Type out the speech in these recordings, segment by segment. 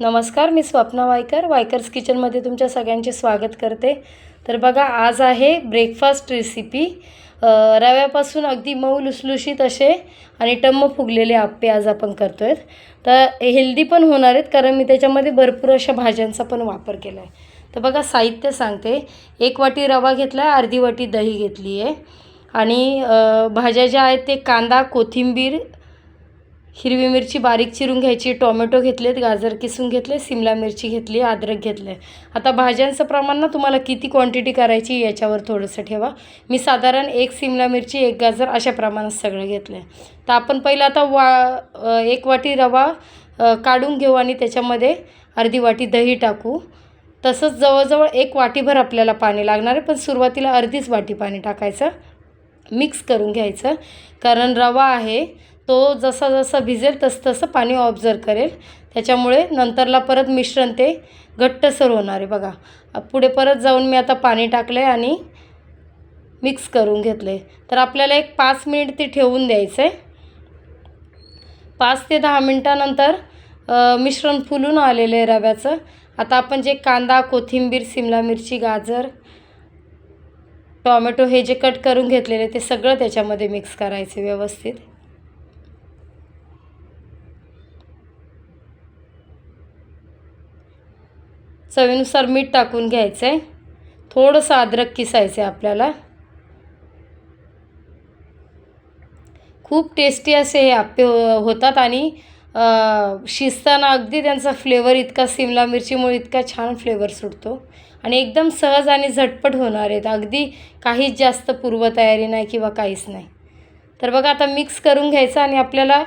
नमस्कार मी स्वप्ना वायकर. वायकर्स किचनमध्ये तुमच्या सगळ्यांचे स्वागत करते. तर बघा आज आहे ब्रेकफास्ट रेसिपी रव्यापासून अगदी मऊ लुसलुशीत असे आणि टम्म फुगलेले आप्पे आज आपण करतो आहेत तर हेल्दी पण होणार आहेत कारण मी त्याच्यामध्ये भरपूर अशा भाज्यांचा पण वापर केला आहे तर बघा साहित्य सांगते. एक वाटी रवा घेतला आहे अर्धी वाटी दही घेतली आहे आणि भाज्या ज्या आहेत ते कांदा कोथिंबीर हिरवी मिरची बारीक चिरून घ्यायची टोमॅटो घेतलेत गाजर किसून घेतले सिमला मिरची घेतली अद्रक घेतले. आता भाज्यांचं प्रमाण ना तुम्हाला किती क्वांटिटी करायची याच्यावर थोडंसं ठेवा. मी साधारण एक सिमला मिरची एक गाजर अशा प्रमाणात सगळं घेतलं आहे तर आपण पहिलं आता वा एक वाटी रवा काढून घेऊ आणि त्याच्यामध्ये अर्धी वाटी दही टाकू. तसंच जवळजवळ एक वाटीभर आपल्याला पाणी लागणार आहे पण सुरुवातीला अर्धीच वाटी पाणी टाकायचं. मिक्स करून घ्यायचं. कारण रवा आहे तो जसा जसा भिजेल तसं तसं पाणी ऑब्झर्व करेल. त्याच्यामुळे नंतरला परत मिश्रण ते घट्टसर होणार आहे बघा. पुढे परत जाऊन मी आता पाणी टाकलं आहे आणि मिक्स करून घेतलं आहे तर आपल्याला एक पाच मिनिट ते ठेवून द्यायचं आहे पाच ते दहा मिनटानंतर मिश्रण फुलून आलेलं आहे रव्याचं. आता आपण जे कांदा कोथिंबीर सिमला मिरची गाजर टॉमॅटो हे जे कट करून घेतलेले ते सगळं त्याच्यामध्ये मिक्स करायचे व्यवस्थित. चवीनुसार मीठ टाकून घ्यायचं आहे थोडंसं अद्रक किसायचं आहे आपल्याला. खूप टेस्टी असे हे आप्पे होतात आणि शिजताना अगदी त्यांचा फ्लेवर इतका सिमला मिरचीमुळे इतका छान फ्लेवर सुटतो. आणि एकदम सहज आणि झटपट होणार आहेत. अगदी काहीच जास्त पूर्वतयारी नाही किंवा काहीच नाही. तर बघा आता मिक्स करून घ्यायचं आणि आपल्याला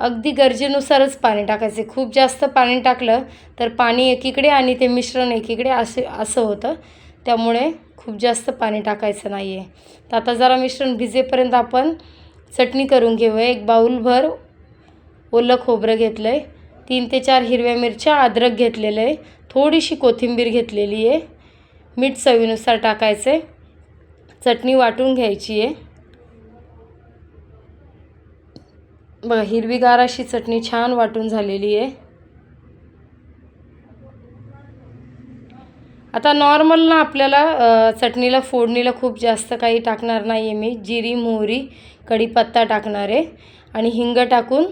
अगदी गरजेनुसारच पाणी टाकायचे. खूप जास्त पाणी टाकलं तर पाणी एकीकडे आणि ते मिश्रण एकीकडे असे असं होतं. त्यामुळे खूप जास्त पाणी टाकायचं नाही आहे तर आता जरा मिश्रण भिजेपर्यंत आपण चटणी करून घेऊया. एक बाऊलभर ओलं खोबरं घेतलं आहे तीन ते चार हिरव्या मिरच्या अद्रक घेतलेलं आहे थोडीशी कोथिंबीर घेतलेली आहे मीठ चवीनुसार टाकायचं आहे चटणी वाटून घ्यायची आहे बघा हिरवीगार अशी चटणी छान वाटून झालेली आहे. आता नॉर्मल ना आपल्याला चटणीला फोडणीला खूप जास्त काही टाकणार नाही आहे मी. जिरी मोहरी कढीपत्ता टाकणार आहे. आणि हिंग टाकून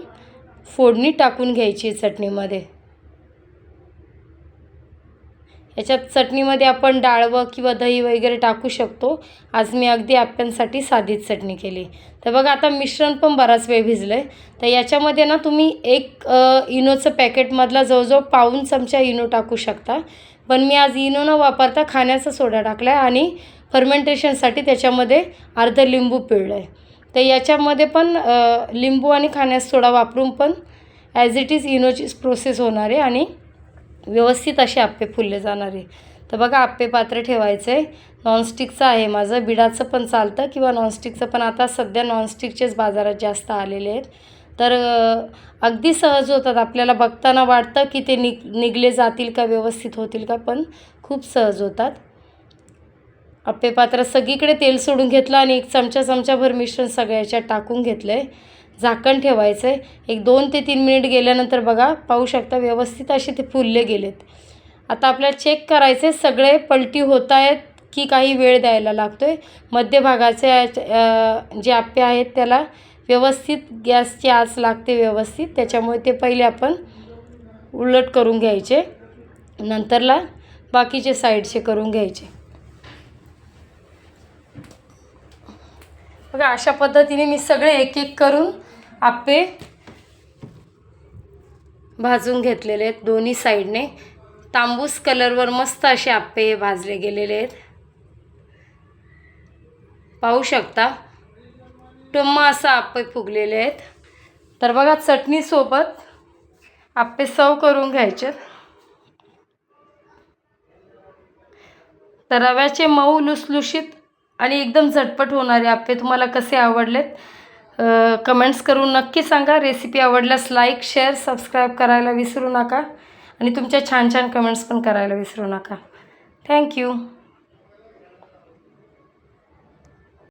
फोडणी टाकून घ्यायची चटणीमध्ये. याच्यात चटणीमध्ये आपण डाळवं किंवा दही वगैरे टाकू शकतो. आज मी अगदी आप्यांसाठी साधीच चटणी केली. तर बघा आता मिश्रण पण बराच वेळ भिजलं आहे तर याच्यामध्ये ना तुम्ही एक इनोचं पॅकेटमधला जवळजवळ पाऊन चमचा इनो टाकू शकता. पण मी आज इनो न वापरता खाण्याचा सोडा टाकला आहे आणि फर्मेंटेशनसाठी त्याच्यामध्ये अर्ध लिंबू पिळलं आहे तर याच्यामध्ये पण लिंबू आणि खाण्याचा सोडा वापरून पण ॲज इट इज इनोचीच प्रोसेस होणार आहे आणि व्यवस्थित असे आप्पे फुलले जाणारे. तर बघा आप्पे पात्र ठेवायचं. आहे नॉनस्टिकचं आहे माझं. बिडाचं पण चालतं किंवा नॉनस्टिकचं पण. आता सध्या नॉनस्टिकचेच बाजारात जास्त आलेले आहेत. तर अगदी सहज होतात. आपल्याला बघताना वाटतं की ते निग निघले जातील का व्यवस्थित होतील का पण खूप सहज होतात. आप्पे पात्र सगळीकडे तेल सोडून घेतलं आणि एक चमचा चमचाभर मिश्रण सगळ्याच्यात टाकून घेतलं आहे झाकण ठेवायचं आहे एक दोन ते तीन मिनिट गेल्यानंतर बघा पाहू शकता व्यवस्थित असे ते फुलले गेलेत. आता आपल्याला चेक करायचे सगळे पलटी होत आहेत की काही वेळ द्यायला लागतो आहे मध्यभागाचे जे आप्पे आहेत त्याला व्यवस्थित गॅसची आस लागते व्यवस्थित. त्याच्यामुळे ते पहिले आपण उलट करून घ्यायचे. नंतरला बाकीचे साईडचे करून घ्यायचे. बघा अशा पद्धतीने मी सगळे एक एक करून आप्पे भाजून घेतलेले आहेत दोन्ही साईडने. तांबूस कलरवर मस्त असे आप्पे हे भाजले गेलेले आहेत. पाहू शकता टम्म असं आप्पे फुगलेले आहेत. तर बघा चटणीसोबत आप्पे सव करून घ्यायचे. तर रव्याचे मऊ लुसलुशीत आणि एकदम झटपट होणारे आप्पे तुम्हाला कसे आवडलेत कमेंट्स करून नक्की सांगा. रेसिपी आवडल्यास लाईक शेअर सबस्क्राईब करायला विसरू नका. आणि तुमच्या छान छान कमेंट्स पण करायला विसरू नका. थँक्यू